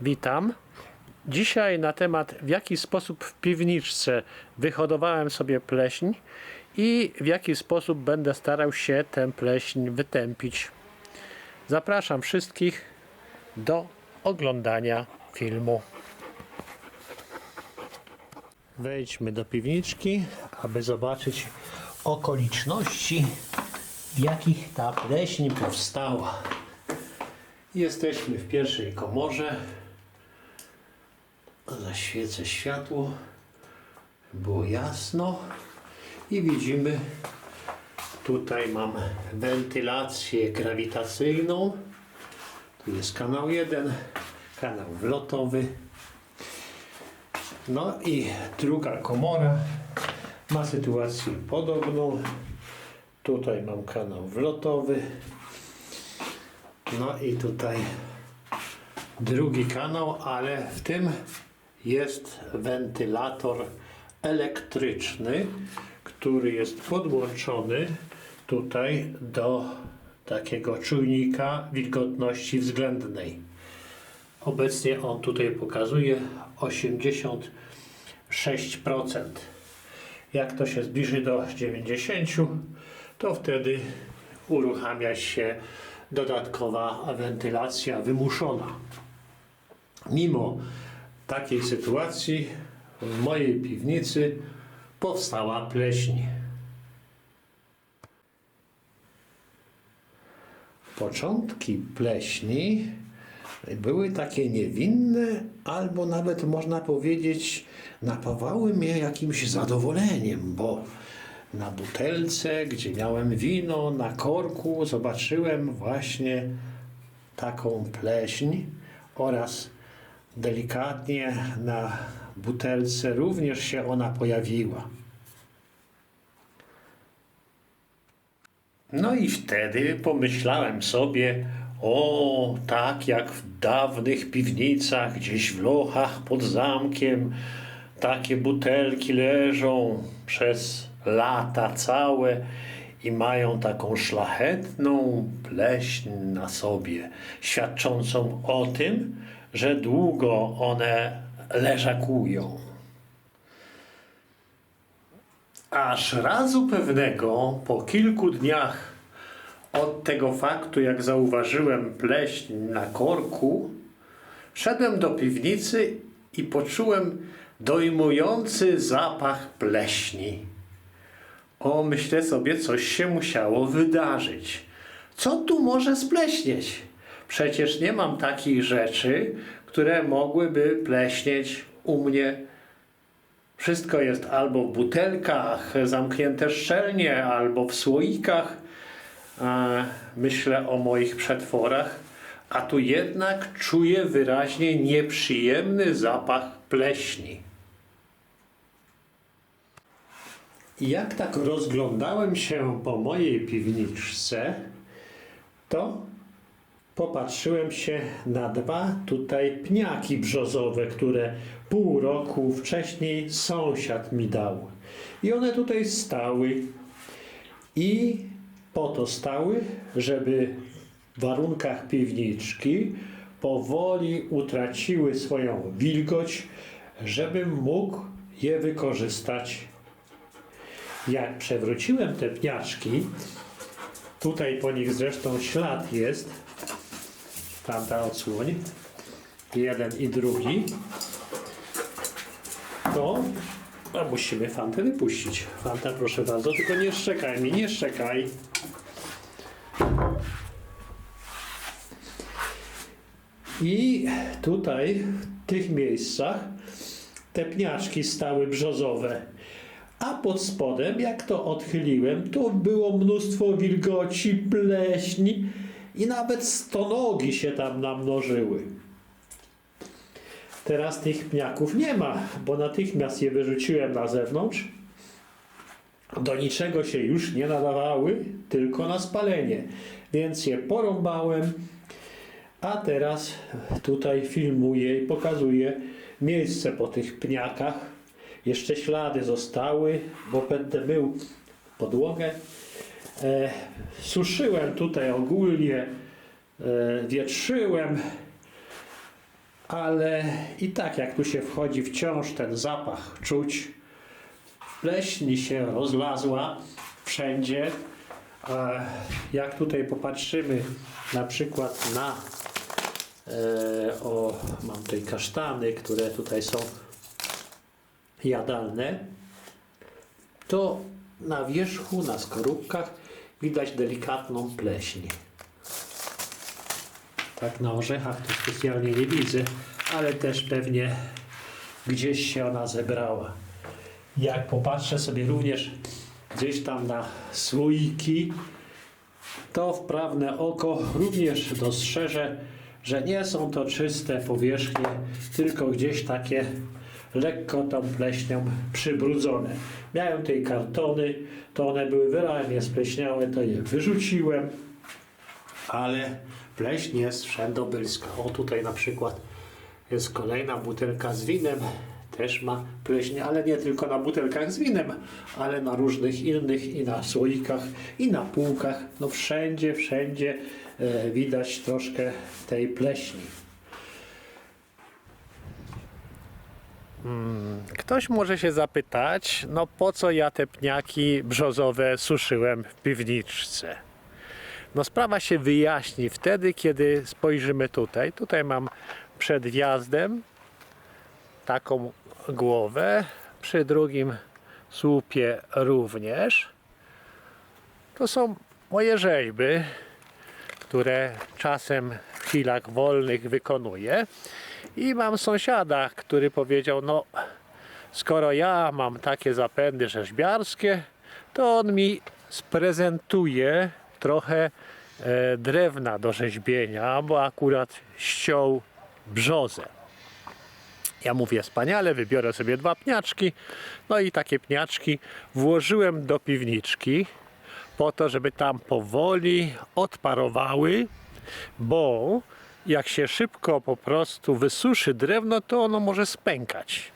Witam. Dzisiaj na temat, w jaki sposób w piwniczce wyhodowałem sobie pleśń i w jaki sposób będę starał się tę pleśń wytępić. Zapraszam wszystkich do oglądania filmu. Wejdźmy do piwniczki, aby zobaczyć okoliczności, w jakich ta pleśń powstała. Jesteśmy w pierwszej komorze. Zaświecę światło. Było jasno. I widzimy, tutaj mam wentylację grawitacyjną. Tu jest kanał 1, kanał wlotowy. No i druga komora ma sytuację podobną. Tutaj mam kanał wlotowy. No i tutaj drugi kanał, ale w tym jest wentylator elektryczny, który jest podłączony tutaj do takiego czujnika wilgotności względnej. Obecnie on tutaj pokazuje 86%. Jak to się zbliży do 90%, to wtedy uruchamia się dodatkowa wentylacja wymuszona. Mimo takiej sytuacji w mojej piwnicy powstała pleśń. Początki pleśni były takie niewinne, albo nawet można powiedzieć, napawały mnie jakimś zadowoleniem, bo na butelce, gdzie miałem wino, na korku zobaczyłem właśnie taką pleśń oraz delikatnie na butelce również się ona pojawiła. No i wtedy pomyślałem sobie, o, tak jak w dawnych piwnicach, gdzieś w lochach pod zamkiem, takie butelki leżą przez lata całe i mają taką szlachetną pleśń na sobie, świadczącą o tym, że długo one leżakują. Aż razu pewnego, po kilku dniach od tego faktu, jak zauważyłem pleśń na korku, szedłem do piwnicy i poczułem dojmujący zapach pleśni. O, myślę sobie, coś się musiało wydarzyć. Co tu może spleśnieć? Przecież nie mam takich rzeczy, które mogłyby pleśnieć u mnie. Wszystko jest albo w butelkach zamknięte szczelnie, albo w słoikach. Myślę o moich przetworach, a tu jednak czuję wyraźnie nieprzyjemny zapach pleśni. I jak tak rozglądałem się po mojej piwniczce, to popatrzyłem się na dwa tutaj pniaki brzozowe, które pół roku wcześniej sąsiad mi dał. I one tutaj stały i po to stały, żeby w warunkach piwniczki powoli utraciły swoją wilgoć, żebym mógł je wykorzystać jak przewróciłem te pniaczki, tutaj po nich zresztą ślad jest, tamta odsłoń, jeden i drugi, to a musimy fantę wypuścić. Fanta, proszę bardzo, tylko nie szczekaj mi, nie szczekaj. I tutaj, w tych miejscach, te pniaczki stały brzozowe. A pod spodem, jak to odchyliłem, to było mnóstwo wilgoci, pleśni i nawet stonogi się tam namnożyły. Teraz tych pniaków nie ma, bo natychmiast je wyrzuciłem na zewnątrz. Do niczego się już nie nadawały, tylko na spalenie. Więc je porąbałem, a teraz tutaj filmuję i pokazuję miejsce po tych pniakach. Jeszcze ślady zostały, bo będę mył podłogę. E, suszyłem tutaj ogólnie, e, wietrzyłem, ale i tak jak tu się wchodzi, wciąż ten zapach czuć. Pleśń się rozlazła wszędzie. A jak tutaj popatrzymy na przykład na e, o, mam tutaj kasztany, które tutaj są jadalne, to na wierzchu, na skorupkach widać delikatną pleśń. Tak na orzechach to specjalnie nie widzę, ale też pewnie gdzieś się ona zebrała. Jak popatrzę sobie również gdzieś tam na słoiki, to wprawne oko również dostrzeże, że nie są to czyste powierzchnie, tylko gdzieś takie lekko tą pleśnią przybrudzone. Miałem tej kartony, to one były wyraźnie spleśniałe, to je wyrzuciłem, ale pleśń jest wszędobylska. O tutaj na przykład jest kolejna butelka z winem, też ma pleśń, ale nie tylko na butelkach z winem, ale na różnych innych i na słoikach i na półkach. No wszędzie, wszędzie widać troszkę tej pleśni. Ktoś może się zapytać, no po co ja te pniaki brzozowe suszyłem w piwniczce? No sprawa się wyjaśni wtedy, kiedy spojrzymy tutaj. Tutaj mam przed wjazdem taką głowę, przy drugim słupie również. To są moje rzeźby, które czasem w chwilach wolnych wykonuję. I mam sąsiada, który powiedział, no skoro ja mam takie zapędy rzeźbiarskie, to on mi sprezentuje trochę e, drewna do rzeźbienia, bo akurat ściął brzozę. Ja mówię wspaniale, wybiorę sobie dwa pniaczki. No i takie pniaczki włożyłem do piwniczki po to, żeby tam powoli odparowały, bo jak się szybko po prostu wysuszy drewno, to ono może spękać.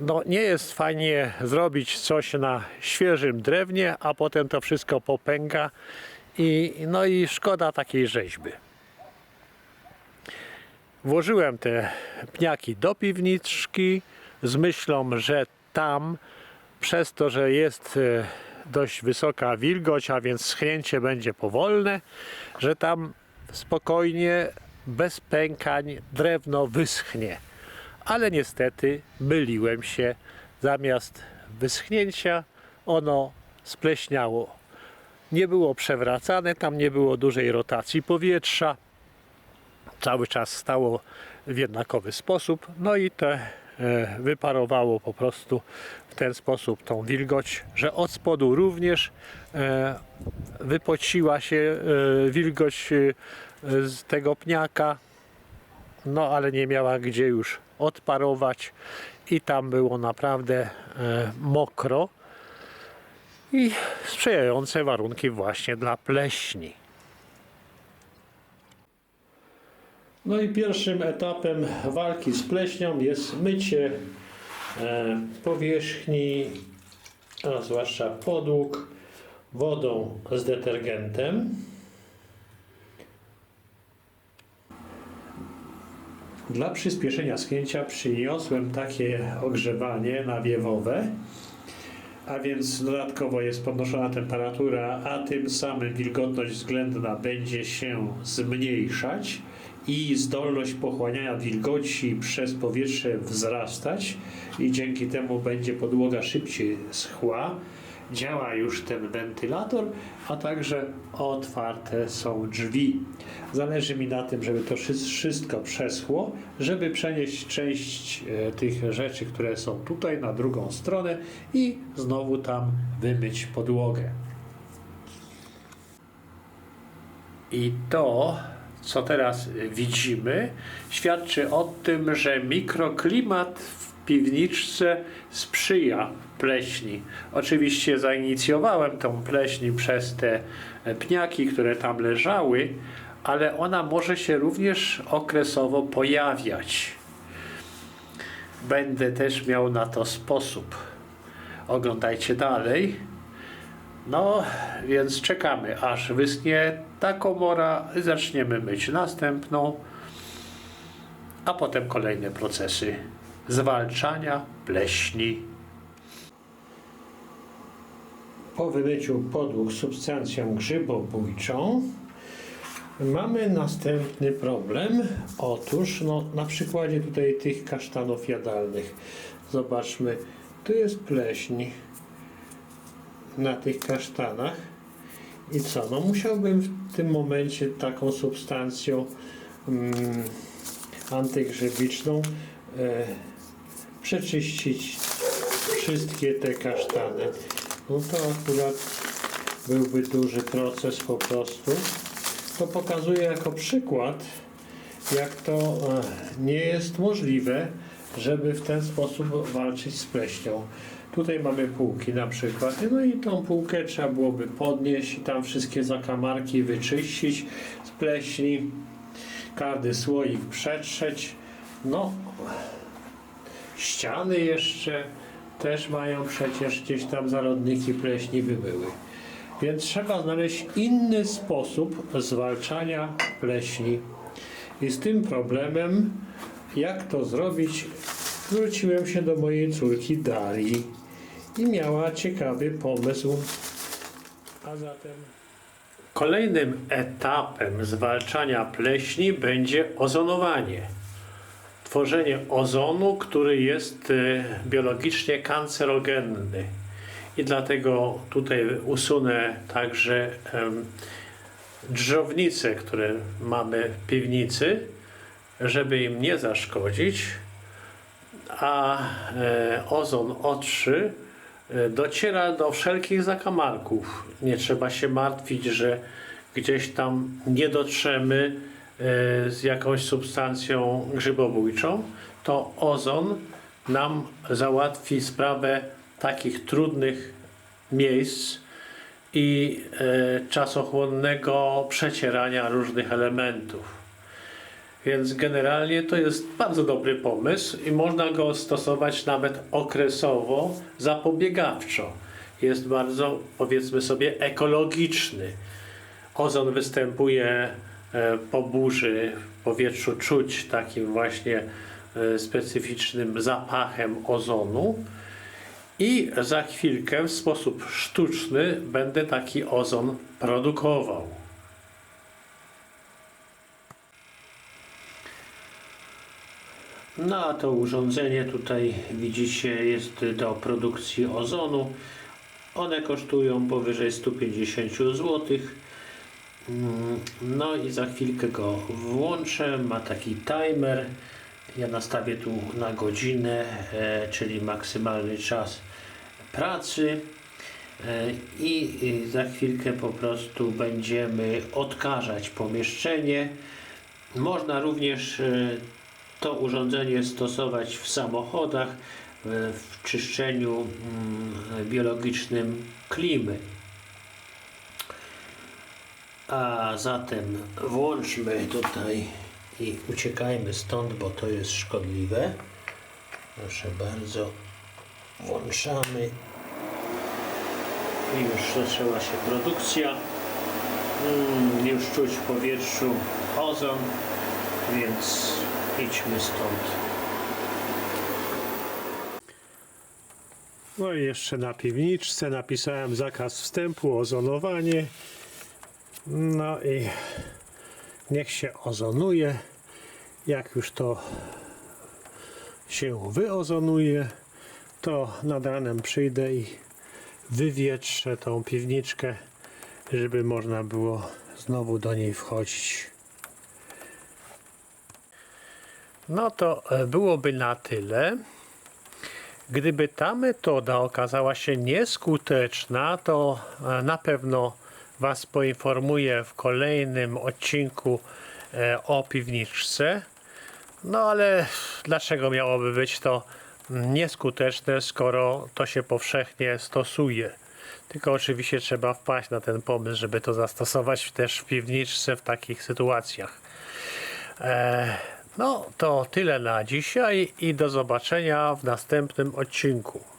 No nie jest fajnie zrobić coś na świeżym drewnie, a potem to wszystko popęka i no i szkoda takiej rzeźby. Włożyłem te pniaki do piwniczki z myślą, że tam przez to, że jest e, dość wysoka wilgoć, a więc schnięcie będzie powolne, że tam spokojnie, bez pękań drewno wyschnie. Ale niestety myliłem się. Zamiast wyschnięcia ono spleśniało. Nie było przewracane, tam nie było dużej rotacji powietrza cały czas stało w jednakowy sposób. No i te wyparowało po prostu w ten sposób tą wilgoć, że od spodu również e, wypociła się e, wilgoć e, z tego pniaka, no ale nie miała gdzie już odparować i tam było naprawdę e, mokro i sprzyjające warunki właśnie dla pleśni. No i pierwszym etapem walki z pleśnią jest mycie e, powierzchni, a zwłaszcza podłóg, wodą z detergentem. Dla przyspieszenia schnięcia przyniosłem takie ogrzewanie nawiewowe, a więc dodatkowo jest podnoszona temperatura, a tym samym wilgotność względna będzie się zmniejszać i zdolność pochłaniania wilgoci przez powietrze wzrastać i dzięki temu będzie podłoga szybciej schła. Działa już ten wentylator, a także otwarte są drzwi. Zależy mi na tym, żeby to wszy- wszystko przeschło, żeby przenieść część e, tych rzeczy, które są tutaj na drugą stronę i znowu tam wymyć podłogę. I to, co teraz widzimy, świadczy o tym, że mikroklimat w piwniczce sprzyja pleśni. Oczywiście zainicjowałem tą pleśń przez te pniaki, które tam leżały, ale ona może się również okresowo pojawiać. Będę też miał na to sposób. Oglądajcie dalej. No, więc czekamy, aż wyschnie ta komora, zaczniemy myć następną a potem kolejne procesy zwalczania pleśni. Po wymyciu podłóg substancją grzybobójczą mamy następny problem. Otóż no, na przykładzie tutaj tych kasztanów jadalnych zobaczmy, tu jest pleśń na tych kasztanach. I co? No musiałbym w tym momencie taką substancją mm, antygrzybiczną e, przeczyścić wszystkie te kasztany. No to akurat byłby duży proces po prostu. To pokazuję jako przykład, jak to e, nie jest możliwe, żeby w ten sposób walczyć z pleśnią. Tutaj mamy półki na przykład, no i tą półkę trzeba byłoby podnieść i tam wszystkie zakamarki wyczyścić z pleśni, każdy słoik przetrzeć. No, ściany jeszcze też mają przecież gdzieś tam zarodniki pleśni by były. Więc trzeba znaleźć inny sposób zwalczania pleśni. I z tym problemem, jak to zrobić, zwróciłem się do mojej córki Darii i miała ciekawy pomysł. A zatem. Kolejnym etapem zwalczania pleśni będzie ozonowanie. Tworzenie ozonu, który jest e, biologicznie kancerogenny. I dlatego tutaj usunę także drzownice, które mamy w piwnicy, żeby im nie zaszkodzić, a e, ozon O3 e, dociera do wszelkich zakamarków. Nie trzeba się martwić, że gdzieś tam nie dotrzemy e, z jakąś substancją grzybobójczą. To ozon nam załatwi sprawę takich trudnych miejsc i e, czasochłonnego przecierania różnych elementów. Więc generalnie to jest bardzo dobry pomysł i można go stosować nawet okresowo, zapobiegawczo. Jest bardzo, powiedzmy sobie, ekologiczny. Ozon występuje e, po burzy, w powietrzu czuć takim właśnie e, specyficznym zapachem ozonu. I za chwilkę w sposób sztuczny będę taki ozon produkował. No a to urządzenie tutaj widzicie jest do produkcji ozonu. One kosztują powyżej 150 zł. No i za chwilkę go włączę. Ma taki timer. Ja nastawię tu na godzinę, e, czyli maksymalny czas pracy. E, I i za chwilkę po prostu będziemy odkażać pomieszczenie. Można również e, to urządzenie stosować w samochodach, w czyszczeniu mm, biologicznym klimy. A zatem włączmy tutaj i uciekajmy stąd, bo to jest szkodliwe. Proszę bardzo, włączamy. I już zaczęła się produkcja. Mm, już czuć w powietrzu ozon, więc idźmy stąd. No i jeszcze na piwniczce napisałem zakaz wstępu, ozonowanie. No i niech się ozonuje. Jak już to się wyozonuje, to nad ranem przyjdę i wywietrzę tą piwniczkę, żeby można było znowu do niej wchodzić. No to e, byłoby na tyle. Gdyby ta metoda okazała się nieskuteczna, to e, na pewno Was poinformuję w kolejnym odcinku e, o piwniczce. No ale dlaczego miałoby być to nieskuteczne, skoro to się powszechnie stosuje? Tylko oczywiście trzeba wpaść na ten pomysł, żeby to zastosować też w piwniczce w takich sytuacjach. No to tyle na dzisiaj i do zobaczenia w następnym odcinku.